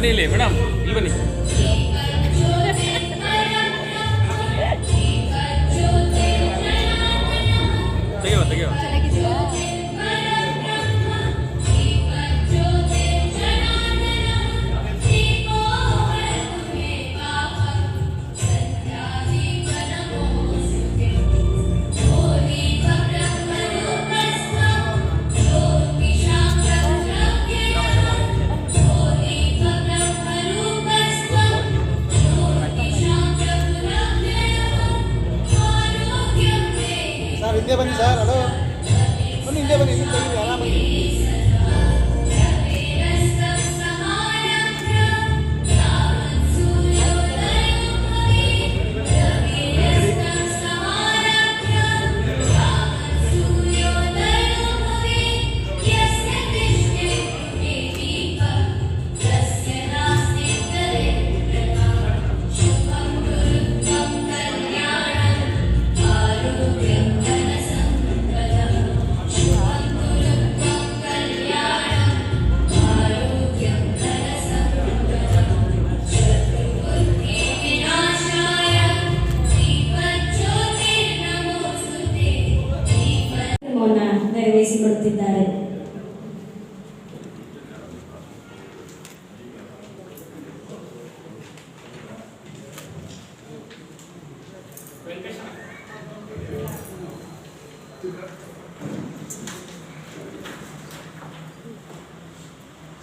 ಬನ್ನಿ ಇಲ್ಲಿ ಮೇಡಮ್ ಇಲ್ಲಿ ಬನ್ನಿ. ಬನ್ನಿ ಹಿಂದೆ ಬನ್ನಿ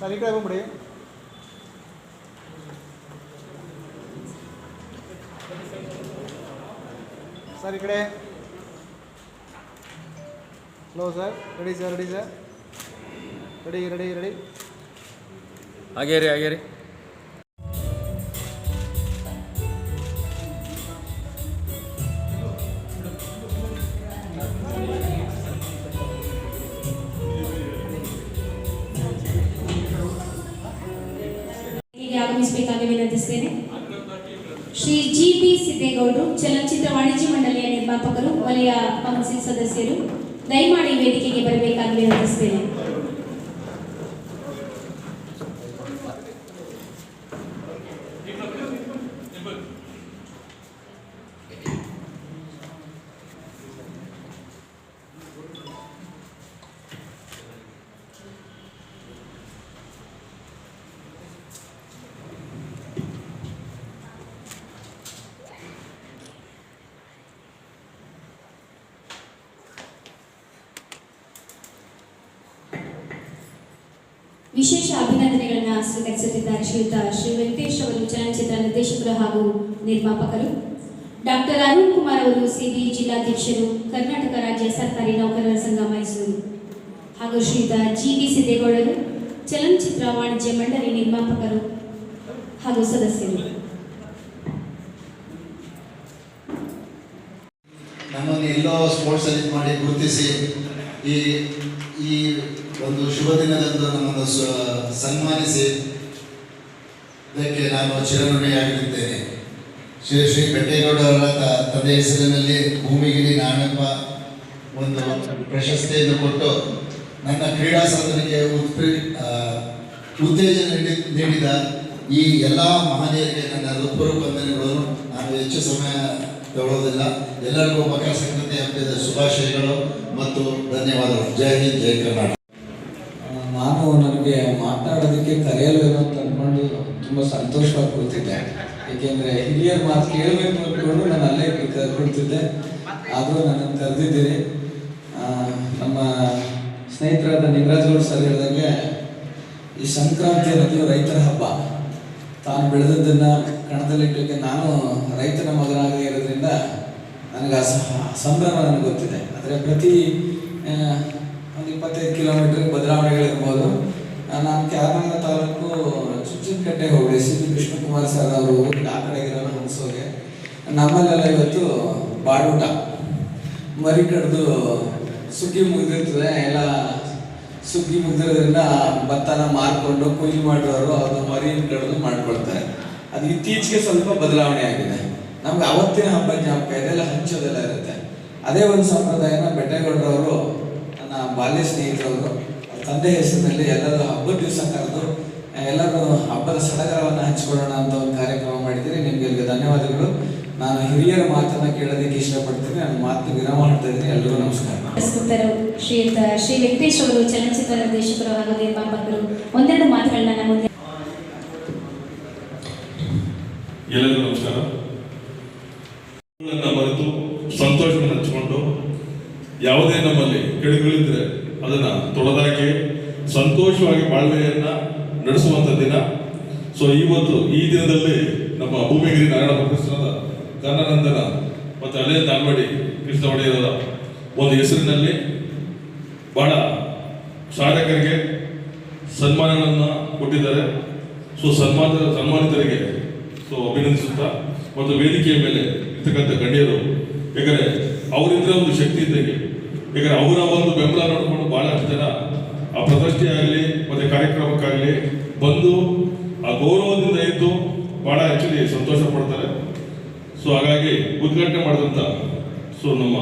ಸರ್ ಈ ಕಡೆ ಬಂದ್ಬಿಡಿ ಸರ್ ಈ ಕಡೆ hello sir ready sir ready sir ready ready ready ಹಾಗೇ ರೀ ಹೀಗೆ ವಿನಂತಿಸ್ತೇನೆ ಶ್ರೀ ಜಿ ಬಿ ಸಿದ್ದೇಗೌಡರು ಚಲನಚಿತ್ರ ವಾಣಿಜ್ಯ ಮಂಡಳಿಯ ನಿರ್ಮಾಪಕರು, ವಲಯ ಕೌನ್ಸಿಲ್ ಸದಸ್ಯರು, ದಯಮಾಡಿ ವೇದಿಕೆಗೆ ಬರಬೇಕಾಗಿ ವಿನಂತಿಸ್ತೇನೆ ವಿಶೇಷ ಅಭಿನಂದನೆಗಳನ್ನ ಸ್ವೀಕರಿಸುತ್ತಿದ್ದಾರೆ ಶ್ರೀಯುತ ಶ್ರೀ ವೆಂಕಟೇಶ್ ಅವರು, ಚಲನಚಿತ್ರ ನಿರ್ದೇಶಕರು ಹಾಗೂ ನಿರ್ಮಾಪಕರು. ಡಾಕ್ಟರ್ ಅರುಣ್ ಕುಮಾರ್ ಅವರು ಸಿಬಿ ಜಿಲ್ಲಾಧ್ಯಕ್ಷರು, ಕರ್ನಾಟಕ ರಾಜ್ಯ ಸರ್ಕಾರಿ ನೌಕರರ ಸಂಘ ಮೈಸೂರು. ಹಾಗೂ ಶ್ರೀಯುತ ಜಿ ಬಿ ಸಿದ್ದೇಗೌಡರು, ಚಲನಚಿತ್ರ ವಾಣಿಜ್ಯ ಮಂಡಳಿ ನಿರ್ಮಾಪಕರು ಹಾಗೂ ಸದಸ್ಯರು. ನಮ್ಮನ್ನು ಅಲ್ಲಿ ಮಾಡಿ ಗುರುತಿಸಿ ಈ ಈ ಒಂದು ಶುಭ ದಿನದಂದು ನಮ್ಮನ್ನು ಸನ್ಮಾನಿಸಿ ಇದಕ್ಕೆ ನಾನು ಚಿರಋಣಿಯಾಗಿರುತ್ತೇನೆ ಶ್ರೀ ಶ್ರೀ ಬೆಟ್ಟೇಗೌಡ ಅವರ ತ- ತಂದೆ ಹೆಸರಿನಲ್ಲಿ ಭೂಮಿಗಿರಿ ನಾಣಪ್ಪ ಒಂದು ಪ್ರಶಸ್ತಿಯನ್ನು ಕೊಟ್ಟು ನನ್ನ ಕ್ರೀಡಾ ಸಾಧನೆಗೆ ಉತ್ಪ್ರೇ ಉತ್ತೇಜನ ನೀಡಿ- ನೀಡಿದ ಈ ಎಲ್ಲ ಮಹನೀಯರಿಗೆ ನನ್ನ ಹೃತ್ಪೂರ್ವಕ ಬಂದನೆಗಳನ್ನು ನಾನು ಹೆಚ್ಚು ಸಮಯ ತಗೊಳ್ಳೋದಿಲ್ಲ ಎಲ್ಲರಿಗೂ ಮಕರ ಸಂಕ್ರಾಂತಿ ಹಬ್ಬದ ಶುಭಾಶಯಗಳು ಮತ್ತು ಧನ್ಯವಾದಗಳು. ಜೈ ಹಿಂದ್, ಜೈ ಕರ್ನಾಟಕ. ನಾನು ನನಗೆ ಮಾತನಾಡೋದಕ್ಕೆ ಕರೆಯಲು ಅಂತ ಅಂದ್ಕೊಂಡು ತುಂಬ ಸಂತೋಷವಾಗಿ ಕೂತಿದ್ದೆ. ಏಕೆಂದರೆ ಹಿರಿಯರ ಮಾತು ಕೇಳಬೇಕು ಅಂದ್ಕೊಂಡು ನಾನು ಅಲ್ಲೇ ಕೂಡ್ತಿದ್ದೆ ಆದರೂ ನನ್ನನ್ನು ಕರೆದಿದ್ದೀರಿ. ನಮ್ಮ ಸ್ನೇಹಿತರಾದ ನಿಂಗರಾಜ್ ಸರ್ ಹೇಳಿದಂಗೆ, ಈ ಸಂಕ್ರಾಂತಿ ಅನ್ನೋದು ರೈತರ ಹಬ್ಬ. ತಾನು ಬೆಳೆದದ್ದನ್ನು ಕಣದಲ್ಲಿಟ್ಟಕ್ಕೆ ನಾನು ರೈತನ ಮಗನಾಗಿ ಇರೋದ್ರಿಂದ ನನಗೆ ಆ ಸಂಭ್ರಮ ನನಗೆ ಗೊತ್ತಿದೆ. ಆದರೆ ಪ್ರತಿ ಒಂದು ಇಪ್ಪತ್ತೈದು ಕಿಲೋಮೀಟರ್ ಬದಲಾವಣೆಗಳಿರ್ಬೋದು ನಾನು ಕ್ಯಾರಂಗ ತಾಲೂಕು ಚುಚ್ಚಿನಕಟ್ಟೆಗೆ ಹೋಗಿ ಸಿ ಪಿ ಕೃಷ್ಣಕುಮಾರ್ ಸರ್ ಅವರು ಆ ಕಡೆಗಿರೋ ಹಂಸೋಗೆ ನಮ್ಮಲ್ಲೆಲ್ಲ ಇವತ್ತು ಬಾಡೂಟ. ಮರಿ ಕಡ್ದು ಸುಗ್ಗಿ ಮುಗಿದಿರ್ತದೆ, ಎಲ್ಲ ಸುಗ್ಗಿ ಮುಗಿದಿರೋದ್ರಿಂದ ಭತ್ತನ ಮಾರ್ಕೊಂಡು ಕೂಲಿ ಮಾಡಿರೋರು ಅದು ಮರಿ ಕಡ್ದು ಮಾಡ್ಕೊಳ್ತಾರೆ. ಅದು ಇತ್ತೀಚೆಗೆ ಸ್ವಲ್ಪ ಬದಲಾವಣೆ ಆಗಿದೆ. ನಮ್ಗೆ ಅವತ್ತಿನ ಹಬ್ಬ ಜ್ಞಾಪಕ ಇದೆಲ್ಲ ಹಂಚೋದೆಲ್ಲ ಇರುತ್ತೆ. ಅದೇ ಒಂದು ಸಂಪ್ರದಾಯನ ಬೆಟ್ಟೇಗೌಡರವರು, ನನ್ನ ಬಾಲ್ಯ ಸ್ನೇಹಿತರವರು ತಂದೆ ಹೆಸರಿನಲ್ಲಿ ಎಲ್ಲರೂ ಹಬ್ಬದ ದಿವಸ ಕರೆದು ಎಲ್ಲರೂ ಹಬ್ಬದ ಸಡಗರವನ್ನು ಹಂಚಿಕೊಳ್ಳೋಣ ಅಂತ ಒಂದು ಕಾರ್ಯಕ್ರಮ ಮಾಡಿದ್ದೀರಿ. ನಿಮ್ಗೆ ಎಲ್ರಿಗೂ ಧನ್ಯವಾದಗಳು. ನಾನು ಹಿರಿಯರ ಮಾತನ್ನು ಕೇಳೋದಕ್ಕೆ ಇಷ್ಟಪಡ್ತೀನಿ. ನನ್ನ ಮಾತು ವಿರಾಮ ಮಾಡ್ತಾ ಇದ್ದೀನಿ. ಎಲ್ರಿಗೂ ನಮಸ್ಕಾರ. ಶ್ರೀಯುತ ಶ್ರೀ ವೆಂಕಟೇಶ್ ಅವರು, ಚಲನಚಿತ್ರ ನಿರ್ದೇಶಕರು ಹಾಗೂ ನಿರ್ಮಾಪಕರು, ಒಂದೆರಡು ಮಾತುಗಳನ್ನ ನಮ್ಮ ಎಲ್ಲರಿಗೂ ನಮಸ್ಕಾರ. ಮರೆತು ಸಂತೋಷವನ್ನು ಹಂಚಿಕೊಂಡು ಯಾವುದೇ ನಮ್ಮಲ್ಲಿ ಕೆಡುಗಳಿದ್ರೆ ಅದನ್ನ ತೊಡೆದಾಕಿ ಸಂತೋಷವಾಗಿ ಬಾಳ್ವೆಯನ್ನ ನಡೆಸುವಂತ ದಿನ. ಸೊ ಇವತ್ತು ಈ ದಿನದಲ್ಲಿ ನಮ್ಮ ಭೂಮಿಗಿರಿ ನಾರಾಯಣ ಪ್ರಕೃಷ್ಣದ ಕನ್ನನಂದನ ಮತ್ತು ಅಲೆ ನಾಲ್ವಡಿ ಕೃಷ್ಣ ಒಡೆಯರ ಒಂದು ಹೆಸರಿನಲ್ಲಿ ಬಹಳ ಶಾಸಕರಿಗೆ ಸನ್ಮಾನಗಳನ್ನು ಕೊಟ್ಟಿದ್ದಾರೆ. ಸೊ ಸನ್ಮಾನ ಸನ್ಮಾನಿತರಿಗೆ ಸೊ ಅಭಿನಂದಿಸುತ್ತಾ ಮತ್ತು ವೇದಿಕೆಯ ಮೇಲೆ ಇರ್ತಕ್ಕಂಥ ಗಣ್ಯರು ಯಾಕಂದರೆ ಅವರಿದ್ರೆ ಒಂದು ಶಕ್ತಿ ಇದ್ದಂಗೆ ಯಾಕಂದರೆ ಅವರ ಒಂದು ಬೆಂಬಲ ನೋಡಿಕೊಂಡು ಭಾಳಷ್ಟು ಜನ ಆ ಆಗಲಿ ಮತ್ತೆ ಕಾರ್ಯಕ್ರಮಕ್ಕಾಗಲಿ ಬಂದು ಆ ಗೌರವದಿಂದ ಇದ್ದು ಭಾಳ ಆ್ಯಕ್ಚುಲಿ ಸಂತೋಷ ಪಡ್ತಾರೆ. ಸೊ ಹಾಗಾಗಿ ಉದ್ಘಾಟನೆ ಮಾಡಿದಂಥ ಸೊ ನಮ್ಮ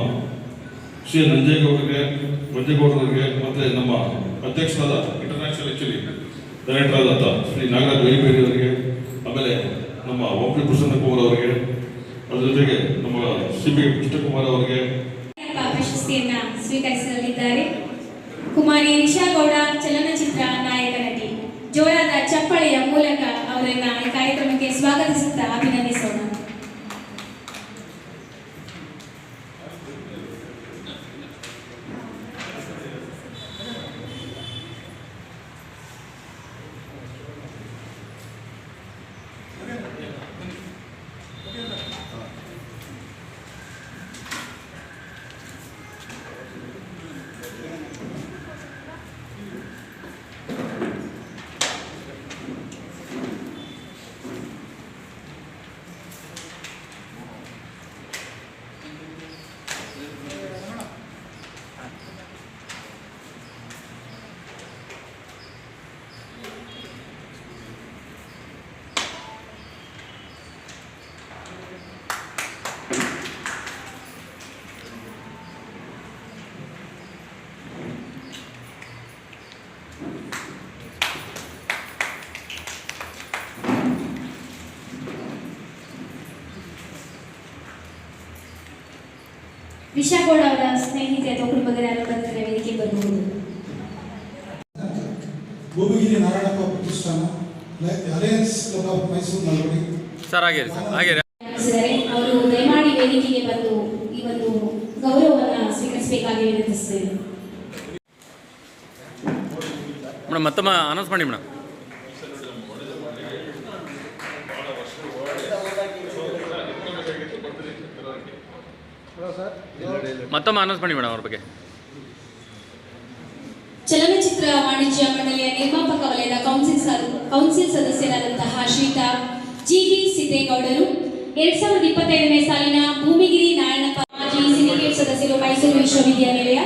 ಶ್ರೀ ನಂಜೇಗೌಡರಿಗೆ ಮಂಜೇಗೌಡರಿಗೆ ಮತ್ತು ನಮ್ಮ ಅಧ್ಯಕ್ಷರಾದ ಇಂಟರ್ನ್ಯಾಷನಲ್ ಆ್ಯಕ್ಚುಲಿ ಡೈರೆಕ್ಟರ್ ಆದಂಥ ಶ್ರೀ ನಾಗರಾಜ್ ವೈಬೇರಿ ಅವರಿಗೆ, ಆಮೇಲೆ ನಮ್ಮ ಒಪ್ಪಿ ಪ್ರಸನ್ನ ಕುಮಾರ್ ಅವರಿಗೆ, ಅದರ ಜೊತೆಗೆ ನಮ್ಮ ಸಿ ಬಿ ಕೃಷ್ಣಕುಮಾರ್ ಅವರಿಗೆ. ಪ್ರಶಸ್ತಿಯನ್ನ ಸ್ವೀಕರಿಸಲಿದ್ದಾರೆ. ಕುಮಾರಿ ನಿಶಾ ಗೌಡ ಚಲನಚಿತ್ರ ನಾಯಕ ನಟಿ ಜೋರಾದ ಚಪ್ಪಳೆಯ ಮೂಲಕ ಅವರನ್ನ ಈ ಕಾರ್ಯಕ್ರಮಕ್ಕೆ ಸ್ವಾಗತಿಸುತ್ತಾ ಅಭಿನಂದಿಸೋಣ. ನಿಶಾ ಗೌಡ ಅವರ ಸ್ನೇಹಿತೆ ಅಥವಾ ಕುಟುಂಬದ ಯಾರು ಬಂದರೆ ವೇದಿಕೆ ಬರಬಹುದು ಭೂಮಿಗಿರಿ ನಾರಾಯಣಪ್ಪ ಪ್ರತಿಷ್ಠಾನ alliance club of Mysuru Nalwadi sir ಆಗಿರಿ ಸರ್ ಆಗಿರಿ ಅವರು ದಯಮಾಡಿ ವೇದಿಕೆಗೆ ಬಂದು ಈ ಒಂದು ಗೌರವವನ್ನು ಸ್ವೀಕರಿಸಬೇಕಾಗಿ ವಿನಂತಿಸುತ್ತೇನೆ ಮೇಡಮ್ ಮತ್ತೊಮ್ಮೆ ಅನೌನ್ಸ್ ಮಾಡಿ ಮೇಡಮ್. ಮತ್ತೊಮ್ಮೆ ಅನೌನ್ಸ್ ಮಾಡಿ ಮೇಡಮ್ ಅವ್ರ ಬಗ್ಗೆ. ಚಲನಚಿತ್ರ ವಾಣಿಜ್ಯ ಮಂಡಳಿಯ ನಿರ್ಮಾಪಕ ವಲಯದ ಕೌನ್ಸಿಲ್ ಕೌನ್ಸಿಲ್ ಸದಸ್ಯರಾದಂತಹ ಶ್ರೀತಾ ಜಿ ಬಿ ಸಿದ್ದೇಗೌಡರು. ಎರಡ್ ಸಾವಿರದ ಇಪ್ಪತ್ತೈದನೇ ಸಾಲಿನ ಭೂಮಿಗಿರಿ ನಾರಾಯಣಪ್ಪ ಮಾಜಿ ಸಿಂಡಿಕೇಟ್ ಸದಸ್ಯರು ಮೈಸೂರು ವಿಶ್ವವಿದ್ಯಾನಿಲಯ.